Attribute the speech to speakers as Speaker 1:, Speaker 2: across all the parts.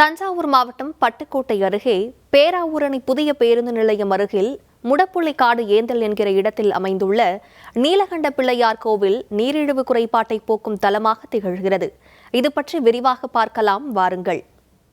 Speaker 1: தஞ்சாவூர் மாவட்டம் பட்டுக்கோட்டை அருகே பேராவூரணி புதிய பேருந்து நிலையம் அருகில் முடப்புள்ளி காடு ஏந்தல் என்கிற இடத்தில் அமைந்துள்ள நீலகண்ட பிள்ளையார் கோவில் நீரிழிவு குறைபாட்டை போக்கும் தலமாக திகழ்கிறது. இது பற்றி விரிவாக பார்க்கலாம். வாருங்கள்.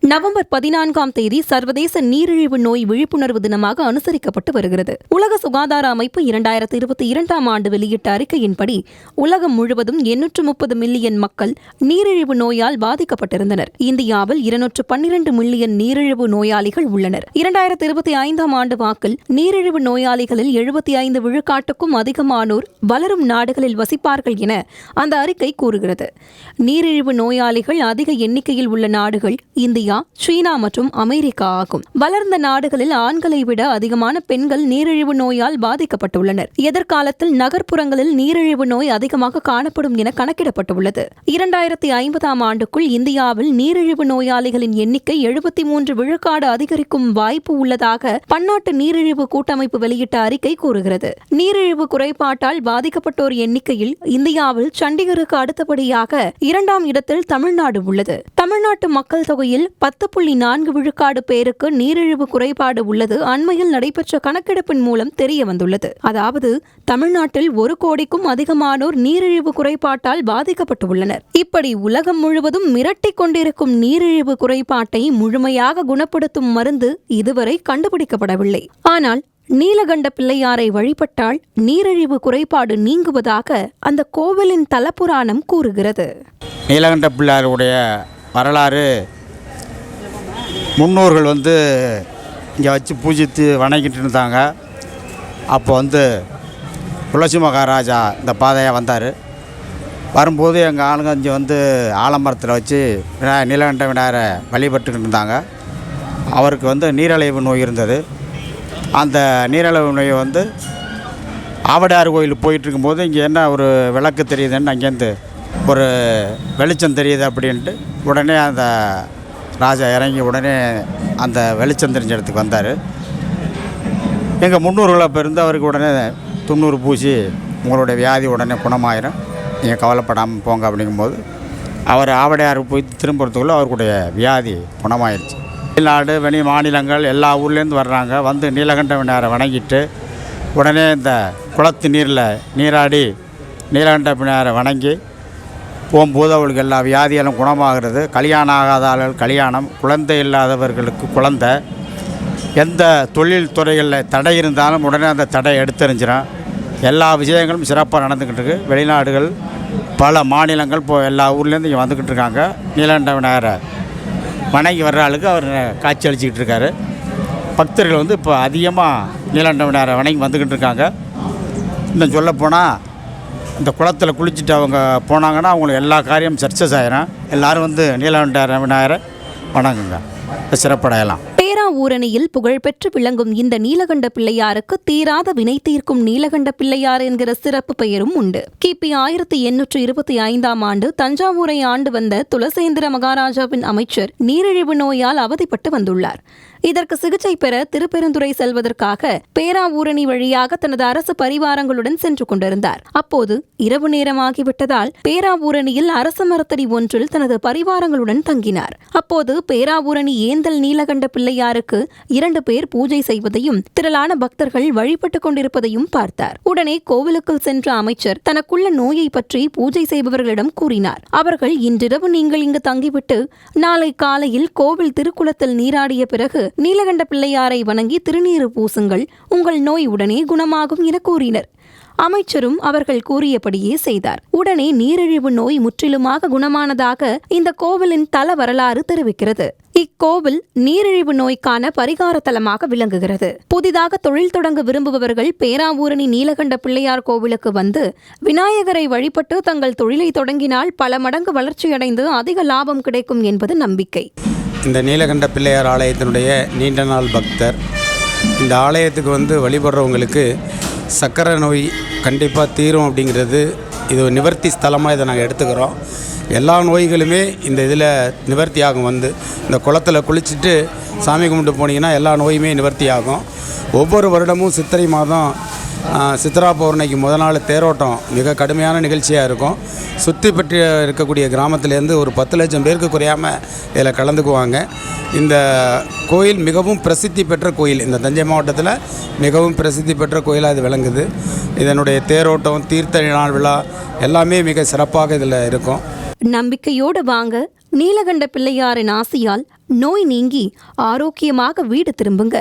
Speaker 2: நவம்பர் பதினான்காம் தேதி சர்வதேச நீரிழிவு நோய் விழிப்புணர்வு தினமாக அனுசரிக்கப்பட்டு வருகிறது. உலக சுகாதார அமைப்பு இரண்டாயிரத்தி இருபத்தி இரண்டாம் ஆண்டு வெளியிட்ட அறிக்கையின்படி உலகம் முழுவதும் எண்ணூற்று முப்பது மில்லியன் மக்கள் நீரிழிவு நோயால் பாதிக்கப்பட்டிருந்தனர். இந்தியாவில் இருநூற்று பன்னிரண்டு மில்லியன் நீரிழிவு நோயாளிகள் உள்ளனர். இரண்டாயிரத்தி இருபத்தி ஐந்தாம் ஆண்டு வாக்கில் நீரிழிவு நோயாளிகளில் எழுபத்தி ஐந்து விழுக்காட்டுக்கும் அதிகமானோர் வளரும் நாடுகளில் வசிப்பார்கள் என அந்த அறிக்கை கூறுகிறது. நீரிழிவு நோயாளிகள் அதிக எண்ணிக்கையில் உள்ள நாடுகள் இந்தியா இந்தியா சீனா மற்றும் அமெரிக்கா ஆகும். வளர்ந்த நாடுகளில் ஆண்களை விட அதிகமான பெண்கள் நீரிழிவு நோயால் பாதிக்கப்பட்டுள்ளனர். எதிர்காலத்தில் நகர்ப்புறங்களில் நீரிழிவு நோய் அதிகமாக காணப்படும் என கணக்கிடப்பட்டுள்ளது. இரண்டாயிரத்தி ஐம்பதாம் ஆண்டுக்குள் இந்தியாவில் நீரிழிவு நோயாளிகளின் எண்ணிக்கை எழுபத்தி மூன்று விழுக்காடு அதிகரிக்கும் வாய்ப்பு உள்ளதாக பன்னாட்டு நீரிழிவு கூட்டமைப்பு வெளியிட்ட அறிக்கை கூறுகிறது. நீரிழிவு குறைபாட்டால் பாதிக்கப்பட்டோர் எண்ணிக்கையில் இந்தியாவில் சண்டிகருக்கு அடுத்தபடியாக இரண்டாம் இடத்தில் தமிழ்நாடு உள்ளது. தமிழ்நாட்டு மக்கள் தொகையில் பத்து புள்ளி நான்கு விழுக்காடு பேருக்கு நீரிழிவு குறைபாடு உள்ளது. அண்மையில் நடைபெற்ற கணக்கெடுப்பின் மூலம் தெரிய வந்துள்ளது. அதாவது தமிழ்நாட்டில் ஒரு கோடிக்கும் அதிகமானோர் நீரிழிவு குறைபாட்டால் பாதிக்கப்பட்டுள்ளனர். இப்படி உலகம் முழுவதும் மிரட்டிக் கொண்டிருக்கும் நீரிழிவு குறைபாட்டை முழுமையாக குணப்படுத்தும் மருந்து இதுவரை கண்டுபிடிக்கப்படவில்லை. ஆனால் நீலகண்ட பிள்ளையாரை வழிபட்டால் நீரிழிவு குறைபாடு நீங்குவதாக அந்த கோவிலின் தலப்புராணம் கூறுகிறது.
Speaker 3: நீலகண்ட பிள்ளையாருடைய வரலாறு முன்னோர்கள் வந்து இங்கே வச்சு பூஜித்து வணங்கிட்டு இருந்தாங்க. அப்போ வந்து துளசி மகாராஜா இந்த பாதையாக வந்தார். வரும்போது எங்கள் ஆளுங்க இங்கே வந்து ஆலமரத்தில் வச்சு விநாய நீலகண்ட விநாயகரை வழிபட்டுக்கிட்டு இருந்தாங்க. அவருக்கு வந்து நீரழிவு நோய் இருந்தது. அந்த நீரழிவு நோயை வந்து ஆவடையார் கோயில் போயிட்டுருக்கும்போது இங்கே என்ன ஒரு விளக்கு தெரியுதுன்னு அங்கேருந்து ஒரு வெளிச்சம் தெரியுது அப்படின்ட்டு உடனே அந்த ராஜா இறங்கி உடனே அந்த வெளிச்சம் தெரிஞ்ச இடத்துக்கு வந்தார். எங்கள் முன்னோர்கள் அப்போ இருந்து அவருக்கு உடனே துண்ணூறு பூசி உங்களுடைய வியாதி உடனே குணமாயிரும். நீங்கள் கவலைப்படாமல் போங்க அப்படிங்கும்போது அவர் ஆவடையார் போய் திரும்புறதுக்குள்ளே அவருடைய வியாதி குணமாயிருச்சு. வெளிநாடு வெளி மாநிலங்கள் எல்லா ஊர்லேருந்து வர்றாங்க. வந்து நீலகண்ட விநாயகரை வணங்கிட்டு உடனே இந்த குளத்து நீரில் நீராடி நீலகண்ட விநாயகரை வணங்கி போகும்போது அவளுக்கு எல்லா வியாதியெல்லாம் குணமாகிறது. கல்யாணம் ஆகாத ஆளுகள் கல்யாணம் குழந்தை இல்லாதவர்களுக்கு குழந்தை. எந்த தொழில் துறைகளில் தடை இருந்தாலும் உடனே அந்த தடை எடுத்தெறிஞ்சிடும் எல்லா விஷயங்களும் சிறப்பாக நடந்துக்கிட்டு இருக்கு. வெளிநாடுகள் பல மாநிலங்கள் இப்போ எல்லா ஊர்லேருந்து இங்கே வந்துக்கிட்டு இருக்காங்க. நீலண்ட விநாயகரை வணங்கி வர்ற ஆளுக்கு அவர் காட்சி அளிச்சிக்கிட்டு இருக்காரு. பக்தர்கள் வந்து இப்போ அதிகமாக நீலண்ட விநாயகரை வணங்கி வந்துக்கிட்டு இருக்காங்க. இன்னும் சொல்லப்போனால் இந்த குளத்தில் குளிச்சுட்டு அவங்க போனாங்கன்னா அவங்களுக்கு எல்லா காரியமும் சக்ஸஸ் ஆயிரும். எல்லோரும் வந்து நீலகண்ட விநாயகரை வணங்குங்க சிறப்படையலாம்
Speaker 2: பேராவூரணியில் புகழ்பெற்று விளங்கும் இந்த நீலகண்ட பிள்ளையாருக்கு தீராத வினை தீர்க்கும் நீலகண்ட பிள்ளையார் என்கிற சிறப்பு பெயரும் உண்டு. கிபி ஆயிரத்தி எண்ணூற்று இருபத்தி ஐந்தாம் ஆண்டு தஞ்சாவூரை ஆண்டு வந்த துளசேந்திர மகாராஜாவின் அமைச்சர் நீரிழிவு நோயால் அவதிப்பட்டு வந்துள்ளார். இதற்கு சிகிச்சை பெற திருப்பெருந்துறை செல்வதற்காக பேராவூரணி வழியாக தனது அரசு பரிவாரங்களுடன் சென்று கொண்டிருந்தார். அப்போது இரவு நேரமாகிவிட்டதால் பேராவூரணியில் அரச மரத்தடி ஒன்றில் தனது பரிவாரங்களுடன் தங்கினார். அப்போது பேராவூரணி ஏந்தல் நீலகண்ட பிள்ளையாருக்கு இரண்டு பேர் பூஜை செய்வதையும் திரளான பக்தர்கள் வழிபட்டுக் கொண்டிருப்பதையும் பார்த்தார். உடனே கோவிலுக்குள் சென்ற அமைச்சர் தனக்குள்ள நோயை பற்றி பூஜை செய்பவர்களிடம் கூறினார். அவர்கள் இன்றிரவு நீங்கள் இங்கு தங்கிவிட்டு நாளை காலையில் கோவில் திருக்குளத்தில் நீராடிய பிறகு நீலகண்ட பிள்ளையாரை வணங்கி திருநீறு பூசுங்கள். உங்கள் நோய் உடனே குணமாகும் என கூறினர். அமைச்சரும் அவர்கள் கூறியபடியே செய்தார். உடனே நீரிழிவு நோய் முற்றிலுமாக குணமானதாக இந்த கோவிலின் தல வரலாறு தெரிவிக்கிறது. இக்கோவில் நீரிழிவு நோய்க்கான பரிகார தலமாக விளங்குகிறது. புதிதாக தொழில் தொடங்க விரும்புபவர்கள் பேராவூரணி நீலகண்ட பிள்ளையார் கோவிலுக்கு வந்து விநாயகரை வழிபட்டு தங்கள் தொழிலை தொடங்கினால் பல மடங்கு வளர்ச்சியடைந்து அதிக லாபம் கிடைக்கும் என்பது நம்பிக்கை.
Speaker 4: இந்த நீலகண்ட பிள்ளையார் ஆலயத்தினுடைய நீண்ட நாள் பக்தர். இந்த ஆலயத்துக்கு வந்து வழிபடுறவங்களுக்கு சர்க்கரை நோய் கண்டிப்பாக தீரும் அப்படிங்கிறது இது ஒரு நிவர்த்தி ஸ்தலமாக இதை நாங்கள் எடுத்துக்கிறோம். எல்லா நோய்களுமே இந்த இதில் நிவர்த்தி ஆகும் வந்து. இந்த குளத்தில் குளிச்சுட்டு சாமி கும்பிட்டு போனீங்கன்னா எல்லா நோயுமே நிவர்த்தி ஆகும். ஒவ்வொரு வருடமும் சித்திரை மாதம் சித்ரா பௌர்ணமிக்கு முத நாள் தேரோட்டம் மிக கடுமையான நிகழ்ச்சியாக இருக்கும். சுற்றி பற்றி இருக்கக்கூடிய கிராமத்துலேருந்து ஒரு பத்து லட்சம் பேருக்கு குறையாமல் இதில் கலந்துக்குவாங்க. இந்த கோயில் மிகவும் பிரசித்தி பெற்ற கோயில். இந்த தஞ்சை மாவட்டத்தில் மிகவும் பிரசித்தி பெற்ற கோயிலாக இது விளங்குது. இதனுடைய தேரோட்டம் தீர்த்த நாள் விழா எல்லாமே மிக சிறப்பாக இதில் இருக்கும்.
Speaker 2: நம்பிக்கையோடு வாங்க நீலகண்ட பிள்ளையாரின் ஆசையால் நோய் நீங்கி ஆரோக்கியமாக வீடு திரும்புங்க.